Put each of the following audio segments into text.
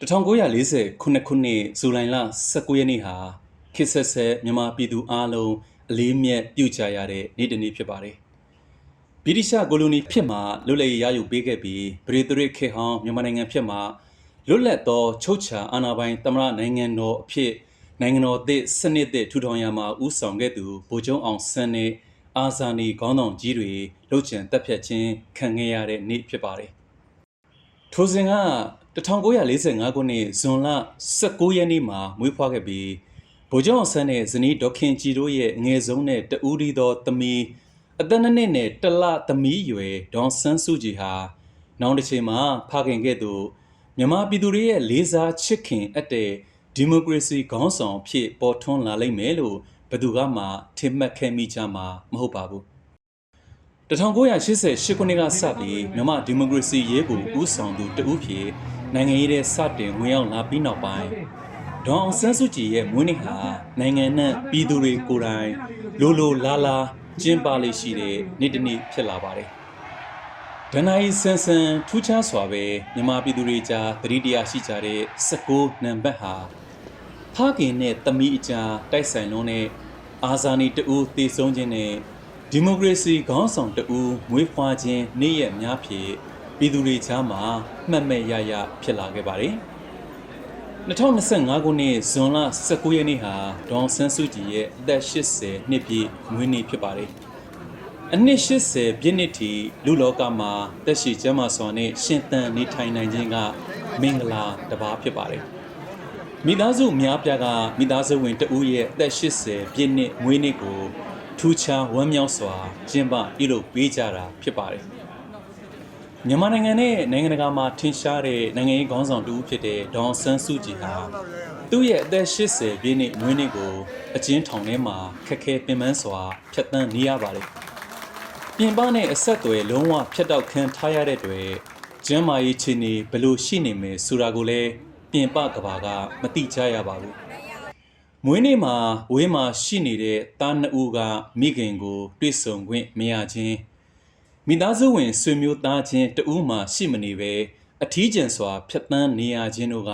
1940ခုနှစ်ခုနှစ်ဇူလိုင်လ19ရက်နေ့ဟာခေတ်ဆက်ဆက်မြန်မာပြည်သူအားလုံးအလေးမြတ်ပြုကြရတဲ့နေ့တစ်နေ့ဖြစ်ပါတယ်။ဗြိတိရှကိုလိုနီဖြစ်မှာလွတ်လပ်ရေးရယူပေးခဲ့ပြီးဗြိတိရခေတ်ဟောင်းမြန်မာနိုင်ငံဖြစ်မှာလွတ်လပ်သောချုပ်ချာအာဏာပိုင်သမ္မတနိုင်ငံတော်အဖြစ်နိုင်ငံတော်သစ်စနစ်သစ်ထူထောင်ရမှာဦးဆောင်ခဲ့သူဗိုလ်ချုပ်အောင်ဆန်းနဲ့အာဇာနည်ခေါင်းဆောင်ကြီးတွေလှုပ်ချန်တက်ဖြတ်ခြင်းခံခဲ့ရတဲ့နေ့ဖြစ်ပါတယ်။ထိုစဉ်က 1945ခုနှစ်ဇွန်လ19ရက်နေ့မှာမွေးဖွားခဲ့ပြီးဗိုလ်ချုပ်အောင်ဆန်းနဲ့ဇနီးဒေါက်ခင်ကြည်တို့ရဲ့အငယ်ဆုံးနဲ့တဦးတည်းသောသမီးအသက်နှစ်နှစ်နဲ့တလသမီးရွယ်ဒေါန်ဆန်းစုကြည်ဟာနောက်တစ်ချိန်မှာဖခင်ခဲ့သူမြန်မာပြည်သူတွေရဲ့လေးစားချစ်ခင်အပ်တဲ့ဒီမိုကရေစီခေါင်းဆောင်ဖြစ်ပေါ်ထွန်းလာလိမ့်မယ်လို့ဘယ်သူကမှထင်မှတ်ခဲ့မိကြမှာမဟုတ်ပါဘူး1988ခုနှစ်ကစပြီးမြန်မာဒီမိုကရေစီရေးကိုဦးဆောင်သူတဦးဖြစ် နိုင်ငံရေးတဲ့စတင်ဝင်ရောက်လာပြီးနောက်ပိုင်းဒေါအောင်ဆန်းစုကြည်ရဲ့မွေးနေ့ဟာနိုင်ငံနဲ့ပြည်သူတွေကိုယ်တိုင်လိုလိုလားလားကျင်းပလေးရှိတဲ့နေ့တစ်နေ့ဖြစ်လာပါတယ်။ဒဏ္ဍာရီဆန်းဆန်းထူးခြားစွာပဲမြန်မာပြည်သူတွေကြားသတိတရားရှိကြတဲ့16နံပါတ်ဟာဖခင်နဲ့သမီးအကြားတိုက်ဆိုင်လုံးနဲ့အာဇာနည်တဦးတည်ဆုံးခြင်းနဲ့ဒီမိုကရေစီခေါင်းဆောင်တဦးမွေးဖွားခြင်းနေ့ရက်များဖြင့် ပြည်သူတွေကြားမှာမှတ်မဲ့ရရဖြစ်လာခဲ့ပါတယ်။2025ခုနှစ်ဇွန်လ19ရက်နေ့ဟာဒေါန်ဆန်းစုကြည်ရဲ့အသက်80နှစ်ပြည့်မွေးနေ့ဖြစ်ပါတယ်။အနှစ်80ပြည့်နှစ်ထိလူလောကမှာတက်ရှိကျမ်းမာစွာနဲ့ရှင်သန်နေထိုင်နိုင်ခြင်းကမင်္ဂလာတစ်ပါးဖြစ်ပါတယ်။မိသားစုအများပြားကမိသားစုဝင်တဦးရဲ့အသက်80ပြည့်နှစ်မွေးနေ့ကိုထူးခြားဝမ်းမြောက်စွာကျင်းပပြုလုပ်ပေးကြတာဖြစ်ပါတယ်။ မြန်မာနိုင်ငံနဲ့နိုင်ငံတကာမှာထင်ရှားတဲ့နိုင်ငံရေးခေါင်းဆောင်တဦးဖြစ်တဲ့ဒေါန်ဆန်းစုကြည်ဟာသူ့ရဲ့အသက်80ပြည့်နှစ်မွေးနေ့ကိုအကျဉ်းထောင်ထဲမှာခက်ခဲပင်ပန်းစွာဖျက်ဆီးနေရပါတယ်။ပြင်ပနဲ့အဆက်အသွယ်လုံးဝဖျက်တောက်ခံထားရတဲ့အတွေ့ကျမ်းမာရေးခြေနေဘယ်လိုရှိနေမယ်ဆိုတာကိုလည်းပြင်ပကဘာကမသိကြရပါဘူး။မွေးနေ့မှာဝေးမှာရှိနေတဲ့သားနှစ်ဦးကမိခင်ကို တွေ့ဆုံခွင့်မရခြင်း မိသားစုဝင်ဆွေမျိုးသားချင်းတဦးမှရှိမနေပဲအထီးကျန်စွာဖျက်ဆီးနေရခြင်းတို့က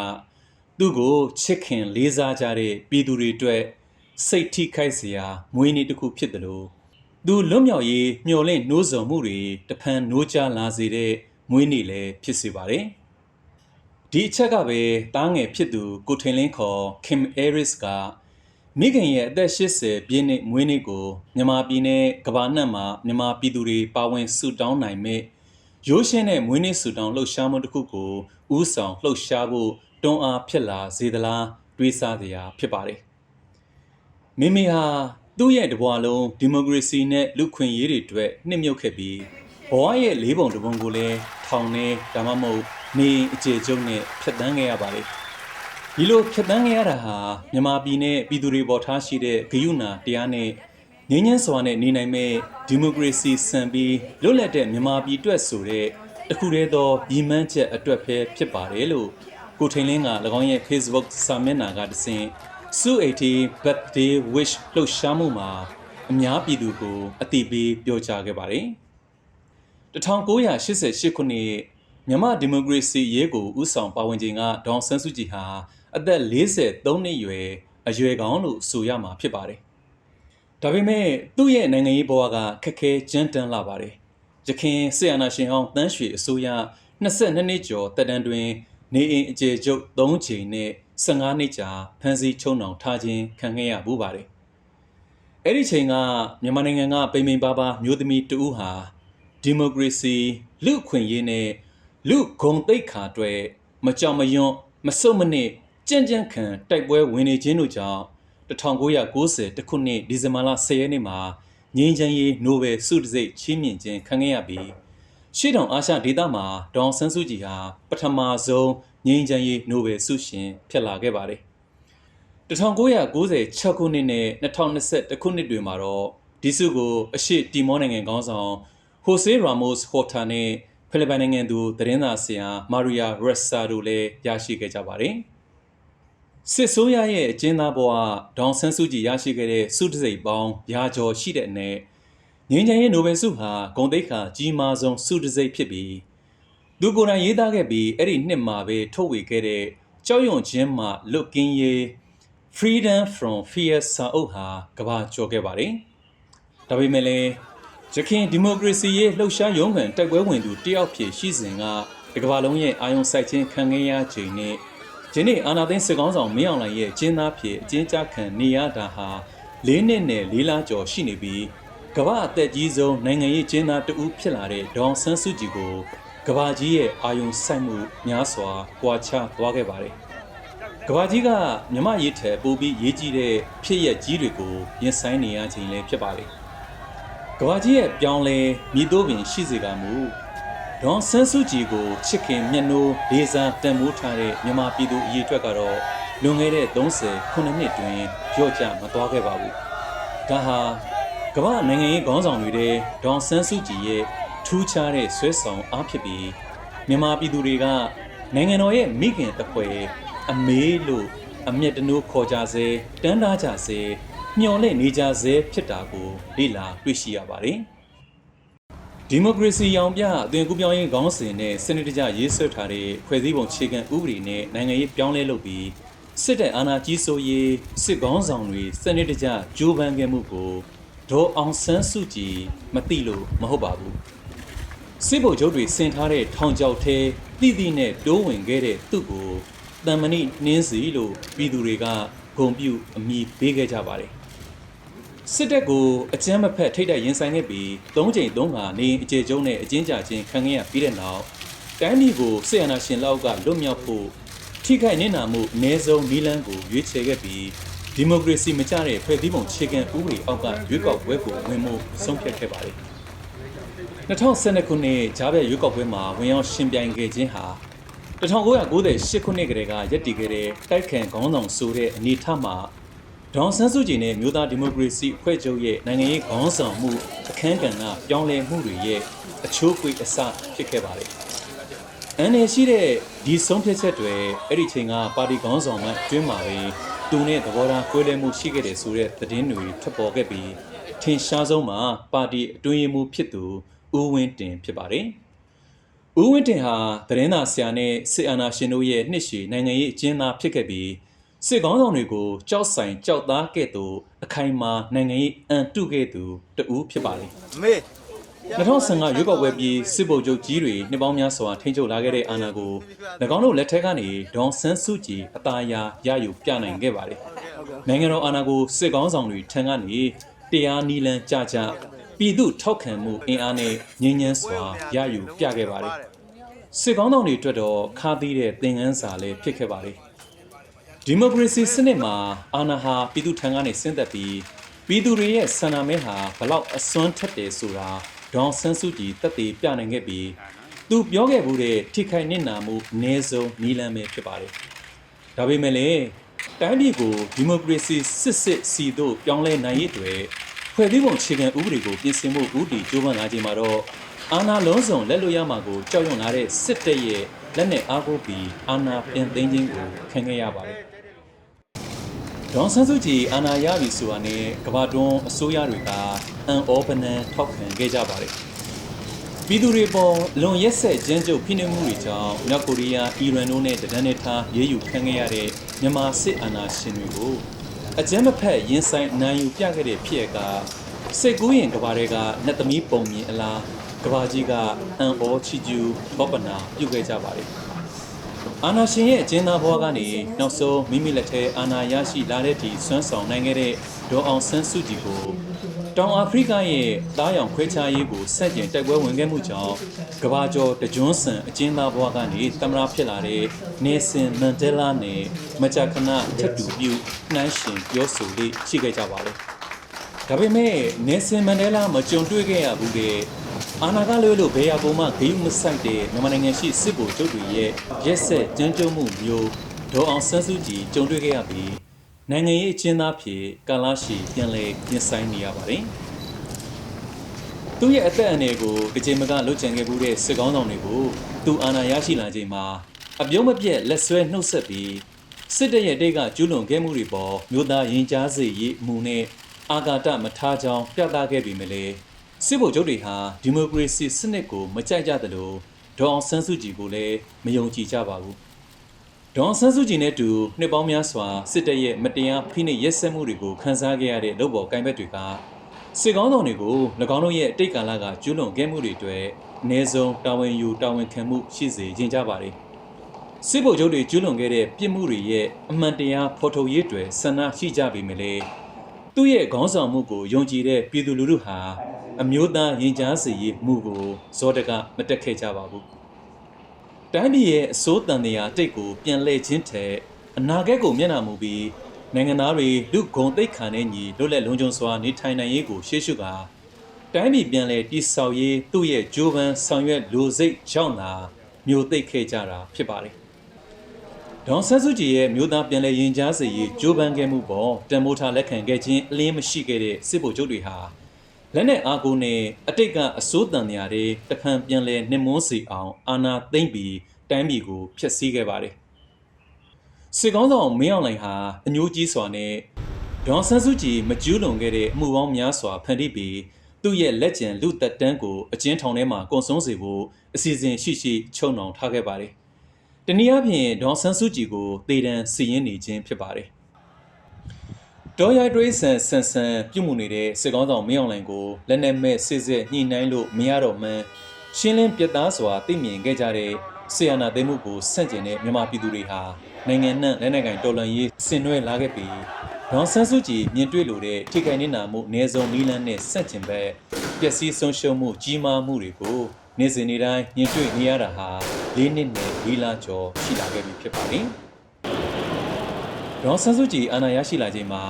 သူ့ကိုချစ်ခင်လေးစားကြတဲ့ပြည်သူတွေအတွက်စိတ်ထိခိုက်စရာမွေးနေ့တစ်ခုဖြစ်တယ်လို့သူလွတ်မြောက်ရေးမျှော်လင့်နှိုးဆော်မှုတွေတဖန်နှိုးချလာစေတဲ့မွေးနေ့လည်းဖြစ်စေပါတယ်။ဒီအချက်ကပဲတားငယ်ဖြစ်သူကိုထင်လင်းခေါ် Kim Aris က မိခင်ရဲ့အသက်80ပြည့်နှစ်မွေးနေ့ကိုမြန်မာပြည်နဲ့ကမ္ဘာနှံ့မှာမြန်မာပြည်သူတွေပါဝင်ဆုတောင်းနိုင်မဲ့ရိုးရှင်းတဲ့မွေးနေ့ဆုတောင်းလှုပ်ရှားမှုတစ်ခုကိုဥဆောင်လှုပ်ရှားဖို့တွန်းအားဖြစ်လာစေသလားတွေးဆစရာဖြစ်ပါတယ်။မိမိဟာသူ့ရဲ့တဘွားလုံးဒီမိုကရေစီနဲ့လူခွင့်ရေးတွေအတွက်နှစ်မြုပ်ခဲ့ပြီးဘဝရဲ့လေးပုံတစ်ပုံကိုလည်းထောင်နေဒါမှမဟုတ်နေအခြေကျုံနဲ့ဖျက်ဆီးခဲ့ရပါတယ်။ ဒီလိုဖြတ်တန်းခဲ့ရတာဟာမြန်မာပြည်နဲ့ပြည်သူတွေပေါ်ထားရှိတဲ့ဂယုဏတရားနဲ့ငြင်းငင်းစွာနဲ့နေနိုင်မဲ့ဒီမိုကရေစီစံပြီးလွတ်လပ်တဲ့မြန်မာပြည်အတွက်ဆိုတဲ့တခုတည်းသောညီမှန်းချက်အတွက်ပဲဖြစ်ပါတယ်လို့ကိုထိန်လင်းက၎င်းရဲ့ Facebook စာမျက်နှာကတဆင့်စု80 birthday wish လှုပ်ရှားမှုမှာအများပြည်သူကိုအတိပေးပြောကြားခဲ့ပါတယ်1988ခုနှစ်မြန်မာဒီမိုကရေစီရေးကိုဥဆောင်ပါဝင်ခြင်းကဒေါန်ဆန်းစုကြည်ဟာ အသက်43နှစ်ရွယ်အရွယ်ကောင်းလို့ဆိုရမှာဖြစ်ပါတယ်။ဒါပေမဲ့သူ့ရဲ့နိုင်ငံရေးဘဝကခက်ခဲကြမ်းတမ်းလာပါတယ်။ရခင်ဆီယနာရှင်ဟောင်းတန်းရွှေအစိုးရ22နှစ်ကျော်တက်တန်းတွင်နေအိမ်အကျယ်ချုပ်3ချိန်နဲ့15နှစ်ကြာဖမ်းဆီးချုံနှောင်ထားခြင်းခံခဲ့ရဘူးပါတယ်။အဲ့ဒီချိန်ကမြန်မာနိုင်ငံကပိန်ပိန်ပါပါမျိုးသမီးတဦးဟာဒီမိုကရေစီလူ့အခွင့်အရေးနဲ့လူဂုံတိတ်ခါအတွက်မကြောင်မယွန်းမစုံမနစ် ကြံ့ကြံ့ခံတိုက်ပွဲဝင်နေခြင်းတို့ကြောင့်1990တခုနှစ်ဒီဇင်ဘာလ10ရက်နေ့မှာငြိမ်းချမ်းရေးနိုဘယ်ဆုတံဆိပ်ချီးမြှင့်ခြင်းခံခဲ့ရပြီးရှေ့တောင်အာရှဒေသမှာဒေါန်ဆန်းစုကြည်ဟာပထမဆုံးငြိမ်းချမ်းရေးနိုဘယ်ဆုရှင်ဖြစ်လာခဲ့ပါတယ်1996ခုနှစ်နဲ့2021ခုနှစ်တွင်မှာတော့ဒီဆုကိုအရှိတီမောနိုင်ငံခေါင်းဆောင်ဟိုဆေးရာမို့စ်ဟော်တာနဲ့ဖိလစ်ပိုင်နိုင်ငံသူသတင်းစာဆရာမာရီယာရက်ဆာတို့လည်းရရှိခဲ့ကြပါတယ်။ စစ်ဆိုးရရဲ့အကျဉ်းသားဘဝဒေါန်ဆန်းစုကြည်ရရှိခဲ့တဲ့စုတစိတ်ပေါင်းရာကျော်ရှိတဲ့အနက်ငင်းချင်ရဲ့နိုဘယ်ဆုဟာဂုံတိတ်ခါကြီးမားဆုံးစုတစိတ်ဖြစ်ပြီးသူကိုယ်တိုင်ရေးသားခဲ့ပြီးအဲ့ဒီနှစ်မှာပဲထုတ်ဝေခဲ့တဲ့ကြောက်ရွံ့ခြင်းမှလွတ်ကင်းရေး Freedom from Fear စာအုပ်ဟာကဘာကျော်ခဲ့ပါတယ်။ဒါပေမဲ့လည်းရခိုင်ဒီမိုကရေစီရဲ့လှုပ်ရှားရုံးကန်တိုက်ပွဲဝင်သူတယောက်ဖြစ်ရှိစဉ်ကဒီကမ္ဘာလုံးရဲ့အာယုံစိုက်ခြင်းခံခဲ့ရချိန်နဲ့ ဒီနေ့အာနာသိန်းစစ်ကောင်းဆောင်မင်းအောင်လှိုင်ရဲ့ကျင်းသားဖြစ်အကျဉ်းချခံနေရတာဟာ၄နှစ်နဲ့၄လကျော်ရှိနေပြီးကမ္ဘာအသက်ကြီးဆုံးနိုင်ငံရေးကျင်းသားတဦးဖြစ်လာတဲ့ဒေါန်ဆန်းစုကြည်ကိုကမ္ဘာကြီးရဲ့အာယုံစိုက်မှုများစွာကြွာချသွားခဲ့ပါတယ်။ကဘာကြီးကမြမရေးထက်ပိုပြီးရေးကြီးတဲ့ဖြစ်ရက်ကြီးတွေကိုရင်ဆိုင်နေရခြင်းလည်းဖြစ်ပါလေ။ကဘာကြီးရဲ့ပြောင်းလဲမြည်တိုးပင်ရှိစေကမူ ဒေါန်ဆန်းစုကြည်ကိုချစ်ခင်မျက်နှိုးလေးစားတန်မိုးထားတဲ့မြမပြည်သူအရေးအတွက်ကတော့လွန်ခဲ့တဲ့30ခုနှစ်တွင်ကြော့ကျမသွားခဲ့ပါဘူး။ဒါဟာကမ္ဘာနိုင်ငံရေးခေါင်းဆောင်တွေတဲ့ဒေါန်ဆန်းစုကြည်ရဲ့ထူးခြားတဲ့ဆွဲဆောင်အားဖြစ်ပြီးမြန်မာပြည်သူတွေကနိုင်ငံတော်ရဲ့မိခင်တစ်ဖွဲအမေးလို့အမျက်တနိုးခေါ်ကြစေတန်းတားကြစေမျော်လင့်နေကြစေဖြစ်တာကိုလေ့လာတွေ့ရှိရပါတယ် ဒီမိုကရေစီရောင်ပြအသွင်ကူးပြောင်းရေးခေါင်းစဉ်နဲ့စနစ်တကျရေးဆွဲထားတဲ့ဖွဲ့စည်းပုံခြေခံဥပဒေနဲ့နိုင်ငံရေးပြောင်းလဲလုပ်ပြီးစစ်တပ်အာဏာကြီးစိုးရေးစစ်ကောင်းဆောင်တွေစနစ်တကျကြိုးပမ်းခဲ့မှုကိုဒေါ်အောင်ဆန်းစုကြည်မသိလို့မဟုတ်ပါဘူးစစ်ဗိုလ်ချုပ်တွေဆင်ထားတဲ့ထောင်ချောက်ထဲတိတိနဲ့တိုးဝင်ခဲ့တဲ့သူ့ကိုတန်မဏိနှင်းစီလို့ပြည်သူတွေကဂုံပြူအမိပေးခဲ့ကြပါတယ် စစ်တပ်ကိုအကြမ်းမဖက်ထိတ်တိုက်ရင်ဆိုင်ခဲ့ပြီး၃ချိန်၃ခါနေအကျေကျုံးနဲ့အကျဉ်းချခြင်းခံခဲ့ရပြီးတဲ့နောက်တိုင်းပြည်ကိုစစ်အာဏာရှင်လောက်ကလွတ်မြောက်ဖို့ထိခိုက်နေတာမှုအ ਨੇ ဆုံးနီလန်းကိုရွေးချယ်ခဲ့ပြီးဒီမိုကရေစီမကျတဲ့ဖွဲ့စည်းပုံခြေခံဥပဒေအောက်ကရွေးကောက်ပွဲကိုဝင်မှုဆုံးဖြတ်ခဲ့ပါတယ်2012ခုနှစ်ဂျားဘက်ရွေးကောက်ပွဲမှာဝင်ရောက်ရှင်ပြိုင်ခဲ့ခြင်းဟာ1998ခုနှစ်ကတည်းကရပ်တည်ခဲ့တဲ့တိုက်ခံခေါင်းဆောင်ဆိုတဲ့အနေအထားမှာ ဒေါန်ဆန်းစုကြည်နဲ့မြို့သားဒီမိုကရေစီအဖွဲ့ချုပ်ရဲ့နိုင်ငံရေးခေါင်းဆောင်မှုအခမ်းကဏ္ဍပြောင်းလဲမှုတွေရဲ့အချိုးကွေအစဖြစ်ခဲ့ပါတယ်။အန်နယ်ရှိတဲ့ဒီဆုံးဖြတ်ချက်တွေအဲ့ဒီချိန်ကပါတီခေါင်းဆောင်မှအတွင်းမှာပဲသူနဲ့သဘောထားကွဲလွဲမှုရှိခဲ့တယ်ဆိုတဲ့သတင်းတွေထွက်ပေါ်ခဲ့ပြီးထင်ရှားဆုံးမှာပါတီအတွင်းရေးမှူးဖြစ်သူဦးဝင်းတင်ဖြစ်ပါတယ်။ဦးဝင်းတင်ဟာသတင်းသာဆရာနဲ့စစ်အာဏာရှင်တို့ရဲ့နှစ်ရှည်နိုင်ငံရေးအကျဉ်းသားဖြစ်ခဲ့ပြီး စစ်ကောင်းဆောင်တွေကိုကြောက်ဆိုင်ကြောက်သားကဲ့သို့အခိုင်အမာနိုင်ငံရေးအန်တုခဲ့သူတဦးဖြစ်ပါလေမေ2015ရွေးကောက်ပွဲပြီးစစ်ဗိုလ်ချုပ်ကြီးတွေနှစ်ပေါင်းများစွာထိန်းချုပ်လာခဲ့တဲ့အာဏာကို၎င်းတို့လက်ထက်ကနေဒေါန်ဆန်းစုကြည်အသာယာရယူပြနိုင်ခဲ့ပါတယ်နိုင်ငံတော်အာဏာကိုစစ်ကောင်းဆောင်တွေထံကနေတရားနီလန်ကြကြပြည်သူထောက်ခံမှုအင်အားနဲ့ငြင်းငြမ်းစွာရယူပြခဲ့ပါတယ်စစ်ကောင်းဆောင်တွေအတွက်တော့ခါးသီးတဲ့သင်ခန်းစာလည်းဖြစ်ခဲ့ပါတယ် ဒီမိုကရေစီစနစ်မှာအာဏာဟာပြည်သူထံကနေဆင်းသက်ပြီးပြည်သူတွေရဲ့ဆန္ဒမဲဟာဘလောက်အစွမ်းထက်တယ်ဆိုတာဒေါန်ဆန်းစုကြည်တက်တည်ပြနိုင်ခဲ့ပြီးသူပြောခဲ့မှုတဲ့ထိခိုက်နစ်နာမှုအ ਨੇ ဆုံးနီလန်းပဲဖြစ်ပါတယ်ဒါပေမဲ့လည်းတိုင်းပြည်ကိုဒီမိုကရေစီစစ်စစ်စီတို့ပြောင်းလဲနိုင်ရေးအတွက်ဖွဲ့စည်းပုံအခြေခံဥပဒေကိုပြင်ဆင်မှုဥတီကြိုးပမ်းလာခြင်းမှာတော့အာဏာလုံးစုံလက်လွတ်ရမှာကိုကြောက်ရွံ့လာတဲ့စစ်တပ်ရဲ့လက်နဲ့အားကိုးပြီးအာဏာပြန်သိမ်းခြင်းကိုခံခဲ့ရပါတယ် ဒေါန်ဆန်းစုကြည်အာဏာရပြီဆိုတာနဲ့ကမ္ဘာတွန်းအစိုးရတွေကအန်အောပနန်ထောက်ခံခဲ့ကြပါတယ်ပြည်သူတွေပေါ်လွန်ရက်ဆက်ကျန်းကျုပ်ဖိနှိပ်မှုတွေကြောင့်မြောက်ကိုရီးယားအီရန်တို့နဲ့တဒန်းနဲ့ထားရေးယူခံခဲ့ရတဲ့မြန်မာစစ်အာဏာရှင်တွေကိုအကြမ်းမဖက်ရင်ဆိုင်အနိုင်ယူပြခဲ့တဲ့ဖြစ်ရကစိတ်ကူးရင်ကဘာတွေကနှစ်သမီးပုံမြင်အလားကဘာကြီးကအန်အောချီကျူဘောပနာပြုတ်ခဲ့ကြပါတယ် အာနာရှင်ရဲ့အကျဉ်းသားဘဝကနေနောက်ဆုံးမိမိလက်ထဲအာနာရရှိလာတဲ့ဒီဆွမ်းဆောင်နိုင်ခဲ့တဲ့ဒေါ်အောင်ဆန်းစုကြည်ကိုတောင်အာဖရိကရဲ့တားရောင်ခွဲခြားရေးကိုစက်ကျင်တိုက်ပွဲဝင်ခဲ့မှုကြောင့်ကဘာကျော်တကြွန်းစံအကျဉ်းသားဘဝကနေတမရဖြစ်လာတဲ့နေဆင်မန်ဒဲလာနဲ့မကြာခဏထပ်တူပြုနှိုင်းရှင်ပြောဆိုလေးရှိခဲ့ကြပါလေ ဒါပေမဲ့နေဆင်မန်ဒဲလာမကြုံတွေ့ခဲ့ရဘူးတဲ့အာနာကလွဲလို့ဘေးရပုံမှဂိမ်းမဆိုင်တဲ့မြန်မာနိုင်ငံရှိစစ်ဗိုလ်ချုပ်တွေရဲ့ရက်ဆက်ကြမ်းကြုတ်မှုမျိုးဒေါ်အောင်ဆန်းစုကြည်ကြုံတွေ့ခဲ့ရပြီးနိုင်ငံရေးအကျဉ်းသားဖြစ်ကာလာရှိပြန်လည်ပြင်ဆိုင်နေရပါတယ်။သူ့ရဲ့အသက်အန္တရာယ်ကိုအချိန်မကလှုပ်ချန်ခဲ့မှုတဲ့စစ်ကောင်းဆောင်တွေကိုသူအာဏာရရှိလာချိန်မှာအပြုံးမပြတ်လက်ဆွဲနှုတ်ဆက်ပြီးစစ်တပ်ရဲ့တိတ်ကကျူးလွန်ခဲ့မှုတွေပေါ်မြို့သားရင်ကြားစေရေးအမှုနဲ့ အာဃာတမထားကြောင်းပြသခဲ့ပြီမလဲစစ်ဗိုလ်ချုပ်တွေဟာဒီမိုကရေစီစနစ်ကိုမကြိုက်ကြသလိုဒေါအောင်ဆန်းစုကြည်ကိုလည်းမယုံကြည်ကြပါဘူးဒဒေါန်ဆန်းစုကြည်နဲ့တူနှစ်ပေါင်းများစွာစစ်တပ်ရဲ့မတရားဖိနှိပ်ရက်စက်မှုတွေကိုခန်းစားခဲ့ရတဲ့လုပ်ပေါ်ကိုင်ဘက်တွေကစစ်ကောင်းဆောင်တွေကို၎င်းတို့ရဲ့အတိတ်ကာလကကျူးလွန်ခဲ့မှုတွေအတွက်အ ਨੇ ဆုံးတာဝန်ယူတာဝန်ခံမှုရှိစေခြင်းကြပါတယ်စစ်ဗိုလ်ချုပ်တွေကျူးလွန်ခဲ့တဲ့ပြစ်မှုတွေရဲ့အမှန်တရားဖော်ထုတ်ရေးတွေဆန္ဒရှိကြပေမယ့်လေ သူ့ရဲ့ခေါင်းဆောင်မှုကိုယုံကြည်တဲ့ပြည်သူလူထုဟာအမျိုးသားရင်ကြားစေရေးမှုကိုဇောတကမတက်ခဲ့ကြပါဘူးတိုင်းပြည်ရဲ့အစိုးတန်တရားတိတ်ကိုပြန်လှည့်ခြင်းထက်အနာဂတ်ကိုမျက်နှာမူပြီးနိုင်ငံသားတွေလူဂုံတိတ်ခံတဲ့ညီလွတ်လပ်လုံခြုံစွာနေထိုင်နိုင်ရေးကိုရှေ့ရှုကာတိုင်းပြည်ပြန်လည်တည်ဆောက်ရေးသူ့ရဲ့ဂျိုးပန်းဆောင်ရွက်လိုစိတ်ကြောင့်သာမျိုးသိပ်ခဲ့ကြတာဖြစ်ပါတယ်။ ဒေါန်ဆန်းစုကြည်ရဲ့မျိုးသားပြန်လည်ရင်ကြားစေရေးဂျိုးပန်းခဲ့မှုပေါ်တန်မိုးထားလက်ခံခဲ့ခြင်းအလင်းမရှိခဲ့တဲ့စစ်ဗိုလ်ချုပ်တွေဟာလက်နဲ့အားကိုးနဲ့အတိတ်ကအစိုးတန်တရားတွေတဖန်ပြန်လည်နှိမ့်မွန်းစေအောင်အာဏာသိမ်းပြီးတိုင်းပြည်ကိုဖျက်ဆီးခဲ့ပါတယ်။စစ်ကောင်းဆောင်မင်းအောင်လှိုင်ဟာအမျိုးကြီးစွာနဲ့ဒေါန်ဆန်းစုကြည်မကျူးလွန်ခဲ့တဲ့အမှုပေါင်းများစွာဖန်တီးပြီးသူ့ရဲ့လက်ကျန်လူသက်တမ်းကိုအကျဉ်းထောင်ထဲမှာကုံဆုံးစေဖို့အစီအစဉ်ရှိရှိချုံနှောင်ထားခဲ့ပါတယ်။ တနည်းအားဖြင့်ဒေါန်ဆန်းစုကြည်ကိုတေတံစီရင်နေခြင်းဖြစ်ပါတယ်။ဒေါ်ရိုက်တွေးဆန်ဆန်ဆန်ပြုတ်မှုနေတဲ့စစ်ကောင်းဆောင်မင်းအောင်လှိုင်ကိုလက်နက်မဲ့စစ်စစ်ညှိနှိုင်းလို့မရတော့မှန်းရှင်းလင်းပြတ်သားစွာသိမြင်ခဲ့ကြတဲ့ဆီယနာသိမ်းမှုကိုဆန့်ကျင်တဲ့မြန်မာပြည်သူတွေဟာနိုင်ငံနှံ့လက်နက်ကင်တော်လှန်ရေးဆင်နွှဲလာခဲ့ပြီးဒေါန်ဆန်းစုကြည်မြင်တွေ့လိုတဲ့ထိခိုက်နေနာမှုအ ਨੇ ဆုံးနီးလန်းနဲ့ဆန့်ကျင်ဘက်ပျက်စီးဆုံးရှုံးမှုကြီးမားမှုတွေကို နေ့စဉ်နေ့တိုင်းမြင်တွေ့နေရတာဟာ၄နှစ်နဲ့၄လကျော်ရှိလာခဲ့ပြီဖြစ်ပါတယ်။ဒေါန်ဆန်းစုကြည်အာဏာရရှိလာချိန်မှာ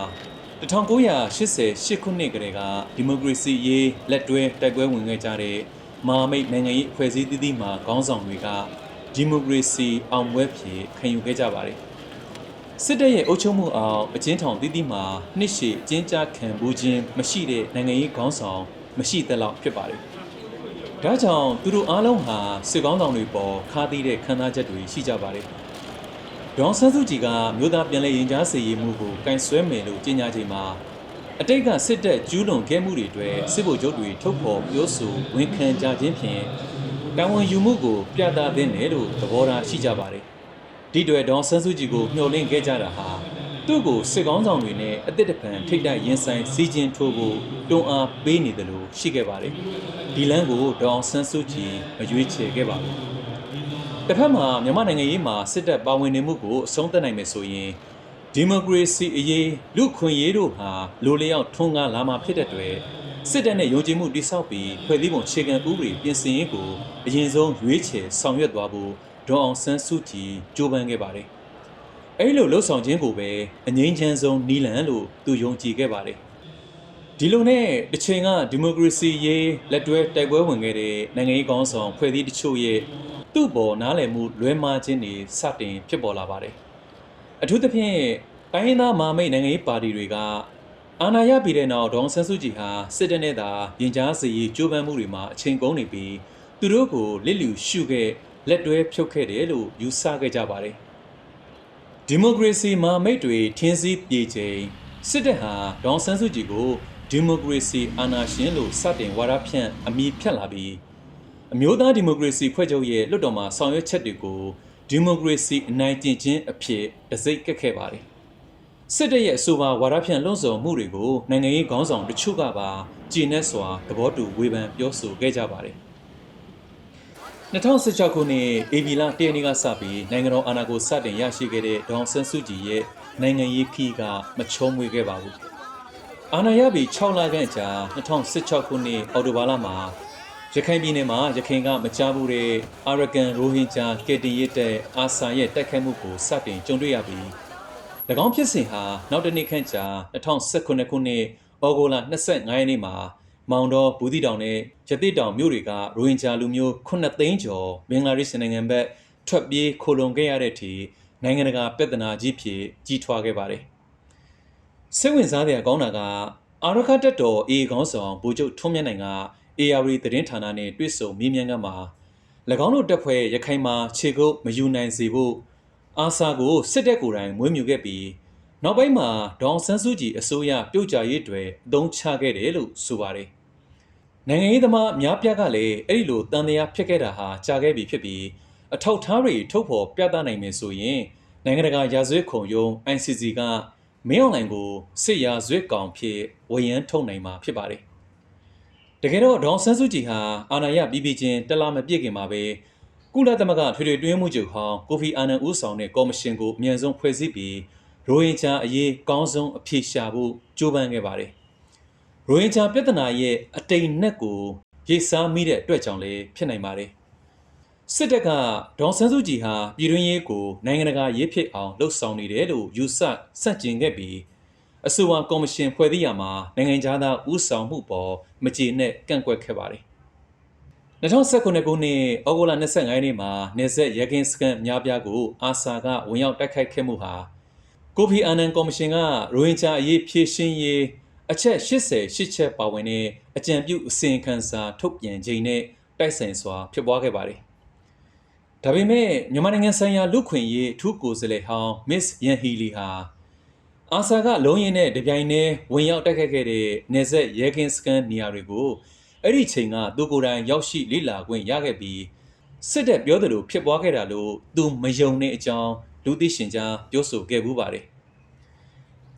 1988ခုနှစ်ကတည်းကဒီမိုကရေစီရေးလက်တွဲတိုက်ပွဲဝင်ခဲ့ကြတဲ့မဟာမိတ်နိုင်ငံရေးအဖွဲ့အစည်းသီးသီးမှာခေါင်းဆောင်တွေကဒီမိုကရေစီအောင်ပွဲဖြစ်ခံယူခဲ့ကြပါတယ်။စစ်တပ်ရဲ့အုပ်ချုပ်မှုအောင်အကျဉ်းထောင်သီးသီးမှာနှစ်ရှည်အကျဉ်းချခံမှုခြင်းမရှိတဲ့နိုင်ငံရေးခေါင်းဆောင်မရှိသလောက်ဖြစ်ပါတယ်။ ဒါကြောင့်သူတို့အားလုံးဟာစစ်ကောင်းဆောင်တွေပေါ်ခါးသီးတဲ့ခံစားချက်တွေရှိကြပါတယ်။ဒေါန်ဆန်းစုကြည်ကမြို့သားပြည်လဲရင်ကြားစေရေးမှုကိုကင်ဆွဲမယ်လို့ကြေညာချိန်မှာအတိတ်ကစစ်တပ်ကျူးလွန်ခဲ့မှုတွေအတွက်စစ်ဗိုလ်ချုပ်တွေထုတ်ဖော်ပြောဆိုဝန်ခံကြခြင်းဖြင့်တာဝန်ယူမှုကိုပြသသင့်တယ်လို့သဘောထားရှိကြပါတယ်။ဒီတွေဒေါန်ဆန်းစုကြည်ကိုမျှော်လင့်ခဲ့ကြတာဟာ သူ့ကိုစစ်ကောင်းဆောင်တွေနဲ့အသစ်တပံထိတ်တိုက်ရင်ဆိုင်စီးကျင်းထိုးဖို့တွန်းအားပေးနေတယ်လို့ရှိခဲ့ပါတယ်။ဒီလမ်းကိုဒေါန်ဆန်းစုကြည်မရွေးချယ်ခဲ့ပါဘူး။တစ်ဖက်မှာမြန်မာနိုင်ငံရေးမှာစစ်တပ်ပါဝင်နေမှုကိုအဆုံးသတ်နိုင်မယ်ဆိုရင်ဒီမိုကရေစီအရေးလူခွင့်ရေးတို့ဟာလိုလျောက်ထွန်းကားလာမှာဖြစ်တဲ့အတွက်စစ်တပ်နဲ့ယုံကြည်မှုတိစောက်ပြီးဖွဲ့စည်းပုံခြေခံဥပဒေပြင်ဆင်ရေးကိုအရင်ဆုံးရွေးချယ်ဆောင်ရွက်သွားဖို့ဒေါအောင်ဆန်းစုကြည်ကြိုးပမ်းခဲ့ပါတယ်။ အဲဒီလိုလှုပ်ဆောင်ခြင်းကိုပဲအငိမ့်ချမ်းဆုံးနီးလန်လို့သူယုံကြည်ခဲ့ပါတယ်။ဒီလိုနဲ့တစ်ချိန်ကဒီမိုကရေစီရေးလက်တွဲတိုက်ပွဲဝင်ခဲ့တဲ့နိုင်ငံရေးကောင်းဆောင်ဖွဲ့စည်းတချို့ရဲ့သူ့ပေါ်နားလည်မှုလွဲမှားခြင်းတွေစတင်ဖြစ်ပေါ်လာပါတယ်။အထူးသဖြင့်တိုင်းရင်းသားမာမိတ်နိုင်ငံရေးပါတီတွေကအာဏာရပြီးတဲ့နောက်ဒေါန်ဆန်းစုကြည်ဟာစစ်တပ်နဲ့သာရင်ကြားစေရေးကြိုးပမ်းမှုတွေမှာအချိန်ကုန်နေပြီးသူတို့ကိုလစ်လျူရှုခဲ့လက်တွဲဖြုတ်ခဲ့တယ်လို့ယူဆခဲ့ကြပါတယ် ဒီမိုကရေစီမာမိတ်တွေထင်းစည်းပြေချိန်စစ်တပ်ဟာဒေါန်ဆန်းစုကြည်ကိုဒီမိုကရေစီအာဏာရှင်လို့စတင်ဝါဒဖြန့်အမိဖြတ်လာပြီးအမျိုးသားဒီမိုကရေစီဖွဲ့ချုပ်ရဲ့လွှတ်တော်မှာဆောင်ရွက်ချက်တွေကိုဒီမိုကရေစီအနိုင်ကျင့်ခြင်းအဖြစ်တစိုက်ကက်ခဲ့ပါတယ်စစ်တပ်ရဲ့အဆိုပါဝါဒဖြန့်လွှမ်းဆော်မှုတွေကိုနိုင်ငံရေးခေါင်းဆောင်တချို့ကပါကျေနပ်စွာသဘောတူဝေဖန်ပြောဆိုခဲ့ကြပါတယ် 2016ခုနှစ်ဧပြီလ1ရက်နေ့ကစပြီးနိုင်ငံတော်အာဏာကိုစတင်ရရှိခဲ့တဲ့ဒေါန်ဆန်းစုကြည်ရဲ့နိုင်ငံရေးခီးကမချောမွေခဲ့ပါဘူး။အာဏာရပြီး6လခန့်ကြာ2016ခုနှစ်အောက်တိုဘာလမှာရခိုင်ပြည်နယ်မှာရခိုင်ကမကြားဘူးတဲ့အာရကန်ရိုဟင်ဂျာကယ်တင်ရတဲ့အာဆာရဲ့တိုက်ခိုက်မှုကိုစတင်ကြုံတွေ့ရပြီး၎င်းဖြစ်စဉ်ဟာနောက်တစ်နှစ်ခန့်ကြာ2019ခုနှစ်ဩဂုတ်လ25ရက်နေ့မှာ မောင်တော်ဘူးတီတောင်နဲ့ရတိတောင်မြို့တွေကရိုဟင်ဂျာလူမျိုး9သိန်းကျော်ဘင်္ဂလားဒေ့ရှ်နိုင်ငံဘက်ထွက်ပြေးခိုလုံခဲ့ရတဲ့အထိနိုင်ငံတကာပြဿနာကြီးဖြစ်ကြီးထွားခဲ့ပါတယ်။စိတ်ဝင်စားတဲ့အကောင်းတာကအာရခတက်တော်အေကောင်းဆောင်ဗိုလ်ချုပ်ထွန်းမြတ်နိုင်က ARD သတင်းဌာနနဲ့တွေ့ဆုံမေးမြန်းကမှာ၎င်းတို့တပ်ဖွဲ့ရခိုင်မှာခြေကုပ်မယူနိုင်စေဖို့အာဆာကိုစစ်တပ်ကိုယ်တိုင်မွေးမြူခဲ့ပြီးနောက်ပိုင်းမှာဒေါန်ဆန်းစုကြည်အစိုးရပြုတ်ကြရေးတွေအသုံးချခဲ့တယ်လို့ဆိုပါတယ်။ နိုင်ငံရေးသမားအများပြားကလည်းအဲ့ဒီလိုတန်တရားဖြစ်ခဲ့တာဟာကြာခဲ့ပြီဖြစ်ပြီးအထောက်ထားတွေထုတ်ဖော်ပြသနိုင်မယ်ဆိုရင်နိုင်ငံတကာရာဇဝတ်ခုံရုံး ICC ကမင်းအွန်လိုင်းကိုစစ်ရာဇဝတ်ကောင်ဖြစ်ဝရမ်းထုတ်နိုင်မှာဖြစ်ပါတယ်။တကယ်တော့ဒေါန်ဆန်းစုကြည်ဟာအာဏာရပြည်ပြည်ချင်းတလားမပြည့်ခင်မှာပဲကုလသမဂ္ဂထွေထွေတွင်းမှုချုပ်ဟောင်းကိုဖီအာနန်ဦးဆောင်တဲ့ကော်မရှင်ကိုအမြန်ဆုံးဖွဲ့စည်းပြီးရိုဟင်ဂျာအရေးကောင်းဆုံးအဖြေရှာဖို့ကြိုးပမ်းခဲ့ပါတယ်။ ရိုဟင်ဂျာပြဿနာရဲ့အတိမ်နက်ကိုရိတ်စားမိတဲ့အတွက်ကြောင့်လည်းဖြစ်နိုင်ပါတယ်။စစ်တပ်ကဒေါန်ဆန်းစုကြည်ဟာပြည်တွင်းရေးကိုနိုင်ငံတကာရေးဖြစ်အောင်လှုပ်ဆောင်နေတယ်လို့ယူဆစန့်ကျင်ခဲ့ပြီးအဆိုပါကော်မရှင်ဖွဲ့စည်းရမှာနိုင်ငံသားဦးဆောင်မှုပေါ်မကြေနပ်ကန့်ကွက်ခဲ့ပါတယ်။2019ခုနှစ်ဩဂုတ်လ25ရက်နေ့မှာနေဆက်ရကင်းစကန်အများပြားကိုအာဆာကဝင်ရောက်တိုက်ခိုက်ခဲ့မှုဟာကိုဖီအာနန်ကော်မရှင်ကရိုဟင်ဂျာအရေးဖြေရှင်းရေး အချက်80 8ချက်ပါဝင်တဲ့အကြံပြုအစီရင်ခံစာထုတ်ပြန်ခြင်းနဲ့တိုက်ဆိုင်စွာဖြစ်ပွားခဲ့ပါတယ်။ဒါပေမဲ့မြန်မာနိုင်ငံဆိုင်ရာလူခွင့်ရေးအထူးကိုယ်စားလှယ်ဟောင်း Miss Yan Healy ဟာအာဆာကလုံးရင်နဲ့တပြိုင်တည်းဝင်ရောက်တိုက်ခတ်ခဲ့တဲ့နေဆက်ရဲကင်းစကန်နေရာတွေကိုအဲ့ဒီချိန်ကသူကိုယ်တိုင်ရောက်ရှိလေ့လာခွင့်ရခဲ့ပြီးစစ်တပ်ပြောသလိုဖြစ်ပွားခဲ့တာလို့သူမယုံတဲ့အကြောင်းလူသိရှင်ကြားပြောဆိုခဲ့မှုပါတယ်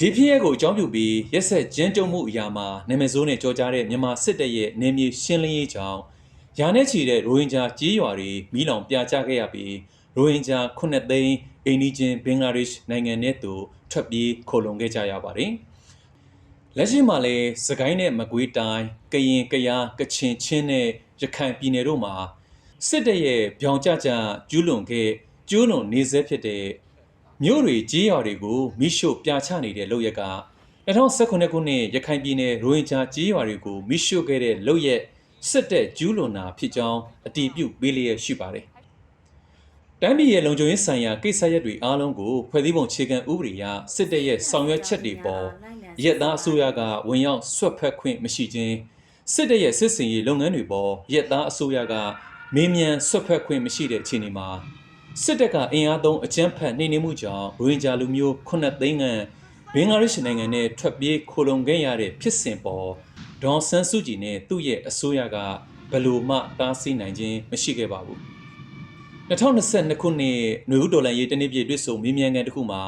ဒီဖြစ်ရပ်ကိုအကြောင်းပြုပြီးရက်ဆက်ကျင်းတုံမှုအရာမှာနာမည်ဆိုးနဲ့ကြောကြားတဲ့မြန်မာစစ်တပ်ရဲ့နေမြေရှင်းလင်းရေးကြောင့်ရာနဲ့ချီတဲ့ရိုဟင်ဂျာကြေးရွာတွေမိလောင်ပြာကျခဲ့ရပြီးရိုဟင်ဂျာ9သိန်းအိန္ဒိချင်းဘင်္ဂလားဒေ့ရှ်နိုင်ငံနဲ့တူထွက်ပြေးခိုလုံခဲ့ကြရပါတယ်။လက်ရှိမှာလည်းစကိုင်းနဲ့မကွေးတိုင်းကရင်ကယားကချင်ချင်းနဲ့ရခိုင်ပြည်နယ်တို့မှာစစ်တပ်ရဲ့ပြောင်ကြကြကျူးလွန်ခဲ့ကျူးလွန်နေဆဲဖြစ်တဲ့ မြို့တွေကြေးရွာတွေကိုမိရှို့ပြချနေတဲ့လုပ်ရက်က2019ခုနှစ်ရခိုင်ပြည်နယ်ရိုဟင်ဂျာကြေးရွာတွေကိုမိရှို့ခဲ့တဲ့လုပ်ရက်စစ်တပ်ကျူးလွန်တာဖြစ်ကြောင်းအတည်ပြုပေးလျက်ရှိပါတယ်။တိုင်းပြည်ရဲ့လုံခြုံရေးဆိုင်ရာကိစ္စရပ်တွေအားလုံးကိုဖွဲ့စည်းပုံခြေခံဥပဒေအရစစ်တပ်ရဲ့ဆောင်ရွက်ချက်တွေပေါ်ရက်သားအစိုးရကဝင်ရောက်ဆွတ်ဖက်ခွင့်မရှိခြင်းစစ်တပ်ရဲ့စစ်စင်ရေးလုပ်ငန်းတွေပေါ်ရက်သားအစိုးရကမေးမြန်းဆွတ်ဖက်ခွင့်မရှိတဲ့အခြေအနေမှာ စစ်တပ်ကအင်အားသုံးအကြမ်းဖက်နှိမ်နင်းမှုကြောင့်ရိုဟင်ဂျာလူမျိုး9သိန်းခန့်ဘင်္ဂလားဒေ့ရှ်နိုင်ငံနဲ့ထွက်ပြေးခိုလုံခဲ့ရတဲ့ဖြစ်စဉ်ပေါ်ဒေါန်ဆန်းစုကြည်နဲ့သူ့ရဲ့အစိုးရကဘယ်လိုမှတားဆီးနိုင်ခြင်းမရှိခဲ့ပါဘူး2022ခုနှစ်နွေဦးဒေါ်လာရေးတနည်းပြည့်တွေ့ဆုံမြင်းမြန်ကန်တစ်ခုမှာ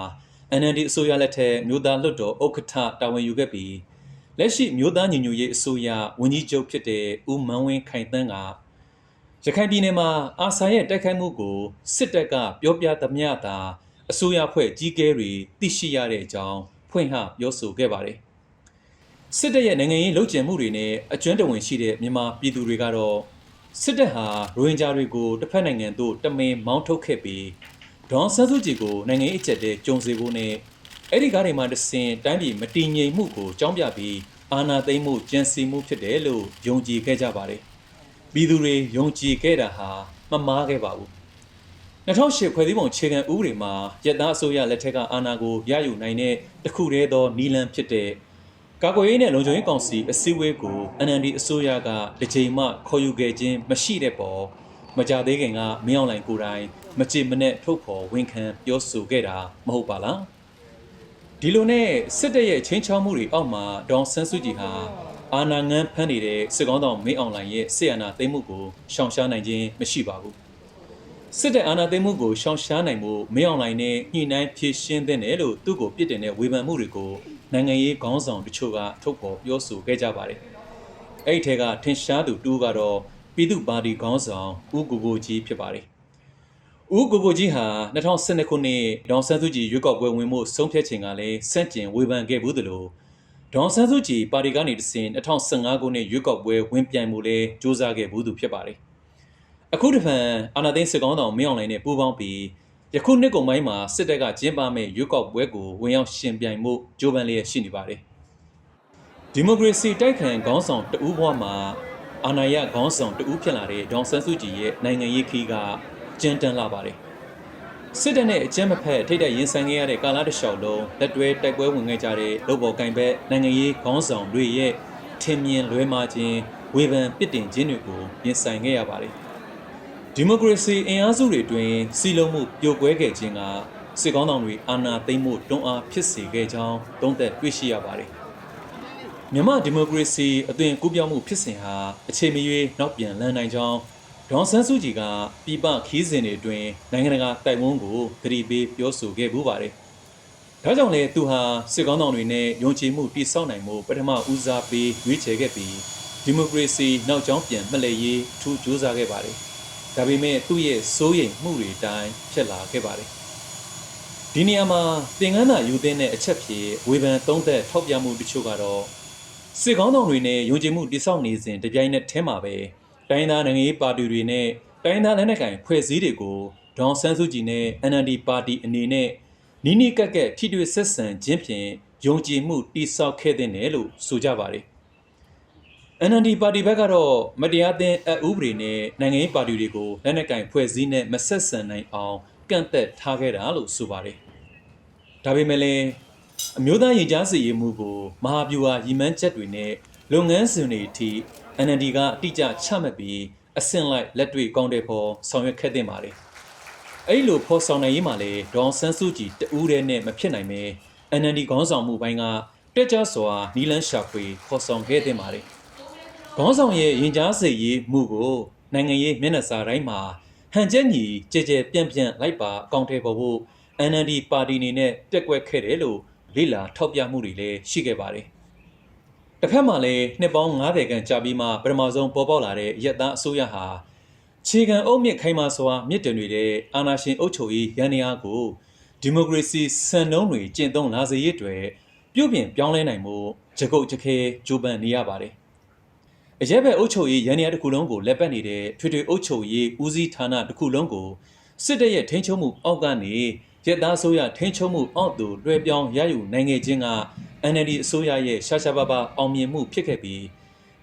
NLD အစိုးရလက်ထက်မြို့သားလွှတ်တော်ဥက္ကဋ္ဌတာဝန်ယူခဲ့ပြီးလက်ရှိမြို့သားညီညွတ်ရေးအစိုးရဝန်ကြီးချုပ်ဖြစ်တဲ့ဦးမန်းဝင်းခိုင်တန်းက ရခိုင်ပြည်နယ်မှာအာဆာရဲ့တိုက်ခိုက်မှုကိုစစ်တပ်ကပြောပြသမျှသာအစိုးရဖွဲ့ကြီးကဲတွေသိရှိရတဲ့အကြောင်းဖွင့်ဟပြောဆိုခဲ့ပါတယ်။စစ်တပ်ရဲ့နိုင်ငံရေးလှုပ်ကြံမှုတွေနဲ့အကျွမ်းတဝင်ရှိတဲ့မြန်မာပြည်သူတွေကတော့စစ်တပ်ဟာရိုဟင်ဂျာတွေကိုတစ်ဖက်နိုင်ငံသို့တမင်မောင်းထုတ်ခဲ့ပြီးဒေါန်ဆန်းစုကြည်ကိုနိုင်ငံရေးအကြက်တဲကြုံစေဖို့နဲ့အဲ့ဒီကားတွေမှာတဆင်တိုင်းပြည်မတည်ငြိမ်မှုကိုကြောင်းပြပြီးအာဏာသိမ်းမှုကြံစည်မှုဖြစ်တယ်လို့ယုံကြည်ခဲ့ကြပါတယ်။ ပြည်သူတွေယုံကြည်ခဲ့တာဟာမမားခဲ့ပါဘူး။2008ဖွဲ့စည်းပုံခြေခံဥပဒေမှာရက်သားအစိုးရလက်ထက်ကအာဏာကိုရယူနိုင်တဲ့တခုတည်းသောနီလန်ဖြစ်တဲ့ကာကွယ်ရေးနဲ့လုံခြုံရေးကောင်စီအစည်းအဝေးကို NND အစိုးရကတစ်ချိန်မှခေါ်ယူခဲ့ခြင်းမရှိတဲ့ပေါ်မကြသေးခင်ကမင်းအောင်လှိုင်ကိုယ်တိုင်မကြည်မနဲ့ထုတ်ဖော်ဝန်ခံပြောဆိုခဲ့တာမဟုတ်ပါလားဒီလိုနဲ့စစ်တပ်ရဲ့ချင်းချောင်းမှုတွေအောက်မှာဒေါန်ဆန်းစုကြည်ဟာ အာဏာငန်းဖမ်းနေတဲ့စစ်ကောင်းဆောင်မင်းအောင်လှိုင်ရဲ့ဆီယနာသိမ်းမှုကိုရှောင်ရှားနိုင်ခြင်းမရှိပါဘူးစစ်တပ်အာဏာသိမ်းမှုကိုရှောင်ရှားနိုင်မှုမင်းအောင်လှိုင်နဲ့ညှိနှိုင်းဖြည့်ရှင်းတဲ့နယ်လို့သူ့ကိုပြစ်တင်တဲ့ဝေဖန်မှုတွေကိုနိုင်ငံရေးခေါင်းဆောင်တချို့ကထုတ်ဖော်ပြောဆိုခဲ့ကြပါတယ်။အဲ့ဒီထဲကထင်ရှားသူတူကတော့ပြည်သူ့ပါတီခေါင်းဆောင်ဦးကိုကိုကြီးဖြစ်ပါတယ်။ဦးကိုကိုကြီးဟာ2012ခုနှစ်ဒေါန်ဆန်းစုကြည်ရွေးကောက်ပွဲဝင်မှုဆုံးဖြတ်ချိန်ကလည်းစန့်ကျင်ဝေဖန်ခဲ့ဘူးသလို ဒေါန်ဆန်းစုကြည်ပါတီကနေတစဉ်2015ခုနှစ်ရွေးကောက်ပွဲဝင်ပြိုင်မှုလဲစ조사ခဲ့ဘူးသူဖြစ်ပါတယ်။အခုတစ်ဖန်အာနာသိန်းစစ်ကောင်းဆောင်မင်းအောင်လှိုင်နဲ့ပူးပေါင်းပြီးယခုနှစ်ကုန်ပိုင်းမှာစစ်တပ်ကကျင်းပမဲ့ရွေးကောက်ပွဲကိုဝင်ရောက်ရှင်ပြိုင်မှုကြိုးပမ်းလျက်ရှိနေပါတယ်။ဒီမိုကရေစီတိုက်ခိုင်ခေါင်းဆောင်တဦးဘဝမှာအာဏာရခေါင်းဆောင်တဦးဖြစ်လာတဲ့ဒေါန်ဆန်းစုကြည်ရဲ့နိုင်ငံရေးခီးကကျန်းတန်းလာပါတယ်။ စစ်တပ်နဲ့အကြမ်းမဖက်ထိတ်တဲ့ရင်ဆိုင်ခဲ့ရတဲ့ကာလတစ်လျှောက်လုံးလက်တွဲတိုက်ပွဲဝင်ခဲ့ကြတဲ့လုံဘော်ကင်ဘက်နိုင်ငံရေးခေါင်းဆောင်တွေရဲ့ထင်မြင်လွဲမှားခြင်းဝေဖန်ပစ်တင်ခြင်းတွေကိုရင်ဆိုင်ခဲ့ရပါတယ်။ဒီမိုကရေစီအင်အားစုတွေတွင်စီလုံးမှုပြိုကွဲခဲ့ခြင်းကစစ်ကောင်းဆောင်တွေအာဏာသိမ်းမှုတွန်းအားဖြစ်စေခဲ့ကြောင်းသုံးသပ်တွေ့ရှိရပါတယ်။မြန်မာဒီမိုကရေစီအသွင်ကူးပြောင်းမှုဖြစ်စဉ်ဟာအခြေမရွေးနောက်ပြန်လည်နိုင်ကြောင်း ဒေါန်ဆန်းစုကြည်ကပြည်ပခီးစဉ်တွေအတွင်းနိုင်ငံတကာတိုက်ဝန်းကိုဂရီပေးပြောဆိုခဲ့ပူပါတယ်။ဒါကြောင့်လဲသူဟာစစ်ကောင်းဆောင်တွေနဲ့ယုံကြည်မှုတည်ဆောက်နိုင်မှုပထမဦးစားပေးရွေးချယ်ခဲ့ပြီးဒီမိုကရေစီနောက်ကျောင်းပြန်မှတ်လဲရေးထူးကြိုးစားခဲ့ပါတယ်။ဒါပေမဲ့သူ့ရဲ့စိုးရိမ်မှုတွေအတိုင်းဖြစ်လာခဲ့ပါတယ်။ဒီနေရာမှာသင်္ကန်းသာယူသင်းတဲ့အချက်ဖြင့်ဝေဖန်သုံးသက်ထောက်ပြမှုတချို့ကတော့စစ်ကောင်းဆောင်တွေနဲ့ယုံကြည်မှုတည်ဆောက်နေစဉ်တပြိုင်နက်တည်းမှာပဲ တိုင်းသားနိုင်ငံရေးပါတီတွေနဲ့တိုင်းသားလက်နက်ကိုင်ဖွဲ့စည်းတွေကိုဒေါန်ဆန်းစုကြည်နဲ့ NLD ပါတီအနေနဲ့နီးနီးကပ်ကပ်ထိတွေ့ဆက်ဆံခြင်းဖြင့်ယုံကြည်မှုတည်ဆောက်ခဲ့တဲ့နယ်လို့ဆိုကြပါတယ်။ NLD ပါတီဘက်ကတော့မတရားသင်းအဥပဒေနဲ့နိုင်ငံရေးပါတီတွေကိုလက်နက်ကင်ဖွဲ့စည်းနဲ့မဆက်ဆံနိုင်အောင်ကန့်သက်ထားခဲ့တာလို့ဆိုပါတယ်။ဒါပေမဲ့လည်းအမျိုးသားရင်ကြားစီရေးမှုကိုမဟာဗျူဟာရည်မှန်းချက်တွေနဲ့လုပ်ငန်းစဉ်တွေအထိ NLD ကအတိအကျချမှတ်ပြီးအဆင့်လိုက်လက်တွေ့ကောင်းတဲ့ပေါ်ဆောင်ရွက်ခဲ့တဲ့ပါတယ်။အဲ့လိုဖော်ဆောင်နိုင်ရေးမှာလေဒေါန်ဆန်းစုကြည်တဦးတည်းနဲ့မဖြစ်နိုင်ပဲ NLD ခေါင်းဆောင်မှုပိုင်းကတက်ကြစွာနီလန်းရှာဖွေဖော်ဆောင်ခဲ့တဲ့ပါတယ်။ခေါင်းဆောင်ရဲ့ရင်ကြားစေရေးမှုကိုနိုင်ငံရေးမျက်နှာစာတိုင်းမှာဟန်ချက်ညီကြဲကြဲပြန့်ပြန့်လိုက်ပါအကောင့်ထဲပေါ်ဖို့ NLD ပါတီအနေနဲ့ပြက်ကွက်ခဲ့တယ်လို့လေ့လာထောက်ပြမှုတွေလည်းရှိခဲ့ပါတယ်။ တစ်ဖက်မှာလည်းနှစ်ပေါင်း90ခန့်ကြာပြီးမှပထမဆုံးပေါ်ပေါက်လာတဲ့ရက်သားအစိုးရဟာခြေခံအုပ်မြင့်ခိုင်မာစွာမြင့်တင်နေတဲ့အာဏာရှင်အုပ်ချုပ်ရေးရန်ရာကိုဒီမိုကရေစီစံနှုန်းတွေကျင့်သုံးလာစေရေးအတွက်ပြုပြင်ပြောင်းလဲနိုင်မှုဂျကုတ်ဂျခဲကြိုးပမ်းနေရပါတယ်။အရက်ဘက်အုပ်ချုပ်ရေးရန်ရာတစ်ခုလုံးကိုလက်ပတ်နေတဲ့ထွေထွေအုပ်ချုပ်ရေးဦးစီးဌာနတစ်ခုလုံးကိုစစ်တပ်ရဲ့ထိန်းချုပ်မှုအောက်ကနေ ရက်သားအစိုးရထိန်းချုပ်မှုအောက်သို့လွှဲပြောင်းရယူနိုင်ခဲ့ခြင်းက NLD အစိုးရရဲ့ရှာရှာပါပါအောင်မြင်မှုဖြစ်ခဲ့ပြီး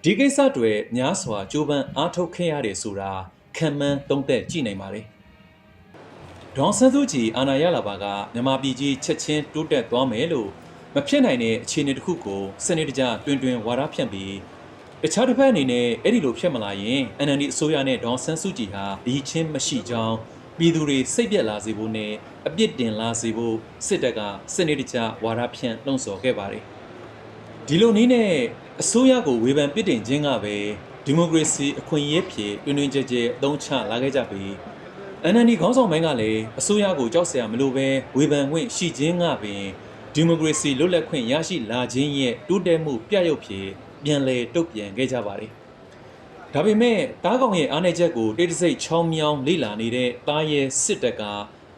ဒီကိစ္စတွေများစွာကြိုးပမ်းအားထုတ်ခဲ့ရတယ်ဆိုတာခံမှန်းသုံးသပ်ကြည့်နိုင်ပါတယ်။ဒေါန်ဆန်းစုကြည်အာဏာရလာပါကမြန်မာပြည်ကြီးချက်ချင်းတိုးတက်သွားမယ်လို့မဖြစ်နိုင်တဲ့အခြေအနေတစ်ခုကိုစနစ်တကျတွင်တွင်ဝါဒဖြန့်ပြီးတခြားတစ်ဖက်အနေနဲ့အဲ့ဒီလိုဖြစ်မလာရင် NLD အစိုးရနဲ့ဒေါန်ဆန်းစုကြည်ဟာဒီချင်းမရှိကြောင်း ပြည်သူတွေစိတ်ပြက်လာစေဖို့နဲ့အပြစ်တင်လာစေဖို့စစ်တပ်ကစနစ်တကျဝါဒဖြန့်လှုံ့ဆော်ခဲ့ပါတယ်ဒီလိုနည်းနဲ့အစိုးရကိုဝေဖန်ပြစ်တင်ခြင်းကပဲဒီမိုကရေစီအခွင့်အရေးဖြစ်တွင်တွင်ကြဲကြဲအသုံးချလာခဲ့ကြပြီး NLD ခေါင်းဆောင်ပိုင်းကလည်းအစိုးရကိုကြောက်စရာမလိုပဲဝေဖန်ခွင့်ရှိခြင်းကပင်ဒီမိုကရေစီလွတ်လပ်ခွင့်ရရှိလာခြင်းရဲ့တိုးတက်မှုပြရုပ်ဖြစ်ပြန်လည်တုတ်ပြန်ခဲ့ကြပါတယ် ဒါပေမဲ့တားကောင်ရဲ့အားနည်းချက်ကိုတိတ်တဆိတ်ချောင်းမြောင်းလေ့လာနေတဲ့တားရဲ့စစ်တပ်က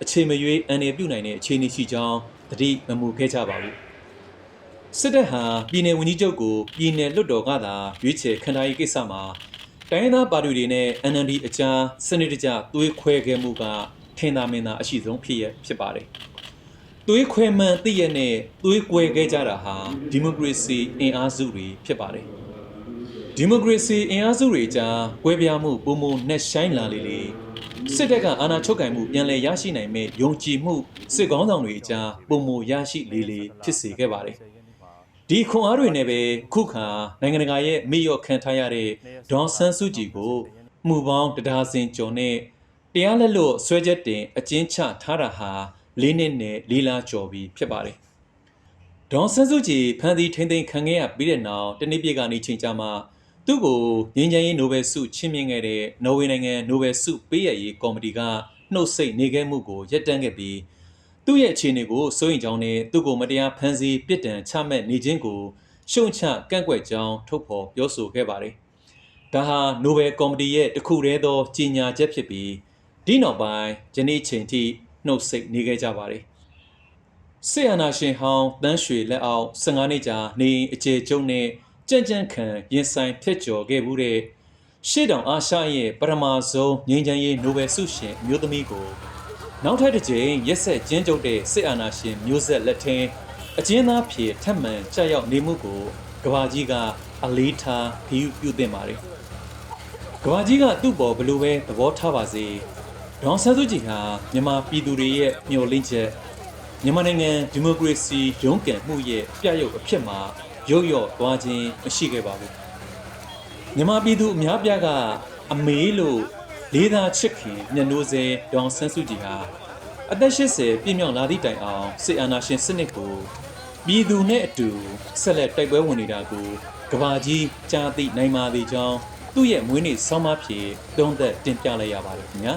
အခြေမရွေးအန်ရပြုတ်နိုင်တဲ့အခြေအနေရှိကြောင်းသတိမမူခဲ့ကြပါဘူးစစ်တပ်ဟာပြည်내ဝန်ကြီးချုပ်ကိုပြည်내လွတ်တော်ကသာရွေးချယ်ခံထားရေးကိစ္စမှာတိုင်းရင်းသားပါတီတွေနဲ့ NLD အကြားစနစ်တကျသွေးခွဲခဲ့မှုကထင်သာမင်သာအရှိဆုံးဖြစ်ရဖြစ်ပါတယ်သွေးခွဲမှန်သိရနဲ့သွေးကွဲခဲ့ကြတာဟာဒီမိုကရေစီအင်အားစုတွေဖြစ်ပါတယ် ဒီမိုကရေစီအင်အားစုတွေကြားကွဲပြားမှုပုံမနဲ့ဆိုင်လာလေလေစစ်တပ်ကအာဏာချုပ်ကင်မှုပြန်လည်ရရှိနိုင်မဲ့ယုံကြည်မှုစစ်ကောင်းဆောင်တွေကြားပုံမရရှိလေလေဖြစ်စေခဲ့ပါတယ်ဒီခွန်အားတွေနဲ့ပဲခုခါနိုင်ငံတကာရဲ့မေ့လျော့ခံထားရတဲ့ဒေါန်ဆန်းစုကြည်ကိုမှုပေါင်းတရားစင်ကျော်နဲ့တရားလက်လို့ဆွဲချက်တင်အကျဉ်းချထားတာဟာလေးနှစ်နဲ့လေးလားကျော်ပြီးဖြစ်ပါတယ်ဒေါန်ဆန်းစုကြည်ဖန်တီထိမ့်သိမ်းခံခဲ့ရပြီးတဲ့နောက်တနေ့ပြည့်ကနေချိန်ကြာမှာ သူ့ကိုငြိမ်းချမ်းရေးနိုဘယ်ဆုချီးမြှင့်ခဲ့တဲ့နော်ဝေနိုင်ငံနိုဘယ်ဆုပေးရရေးကော်မတီကနှုတ်ဆက်နေခဲ့မှုကိုရပ်တန့်ခဲ့ပြီးသူ့ရဲ့အခြေအနေကိုစိုးရင်ကြောင်းနဲ့သူ့ကိုမတရားဖမ်းဆီးပြစ်ဒဏ်ချမှတ်နေခြင်းကိုရှုံချကန့်ကွက်ကြောင်းထုတ်ဖော်ပြောဆိုခဲ့ပါတယ်။ဒါဟာနိုဘယ်ကော်မတီရဲ့တခုတည်းသောကြီးညာချက်ဖြစ်ပြီးဒီနောက်ပိုင်းယနေ့ချိန်ထိနှုတ်ဆက်နေခဲ့ကြပါတယ်။ဆီယနာရှင်ဟောင်းတန်းရွှေလက်အောက်15နှစ်ကြာနေအခြေကျုံနဲ့ ကြံ့ကြံ့ခံရင်ဆိုင်ဖြစ်ကျော်ခဲ့မှုတဲ့ရှေ့တောင်အာရှရဲ့ပထမဆုံးငြိမ်းချမ်းရေးနိုဘယ်ဆုရှင်အမျိုးသမီးကိုနောက်ထပ်တစ်ကြိမ်ရက်ဆက်ကျင်းကျုပ်တဲ့စစ်အာဏာရှင်မျိုးဆက်လက်ထင်းအကျဉ်းသားဖြေထက်မှန်ကြောက်ရောက်နေမှုကိုကဘာကြီးကအလေးထားဂရုပြုသင့်ပါတယ်ကဘာကြီးကသူ့ပေါ်ဘလို့ပဲသဘောထားပါစေဒေါန်ဆန်းစုကြည်ဟာမြန်မာပြည်သူတွေရဲ့မျှော်လင့်ချက်မြန်မာနိုင်ငံဒီမိုကရေစီရုန်းကန်မှုရဲ့ပြရုပ်အဖြစ်မှာ ရုပ်ရော့သွားခြင်းမရှိခဲ့ပါဘူးမြန်မာပြည်သူအများပြားကအမေးလို့လေးသားချစ်ခင်မျက်နှိုးစေဒေါန်ဆန်းစုကြည်ဟာအသက်80ပြည့်မြောက်လာသည့်တိုင်အောင်စစ်အာဏာရှင်စနစ်ကိုပြည်သူနဲ့အတူဆက်လက်တိုက်ပွဲဝင်နေတာကိုကဘာကြီးကြားသိနိုင်ပါသေးကြောင်းသူ့ရဲ့မွေးနေ့ဆောင်းပါးဖြစ်သုံးသက်တင်ပြလိုက်ရပါတယ်ခင်ဗျာ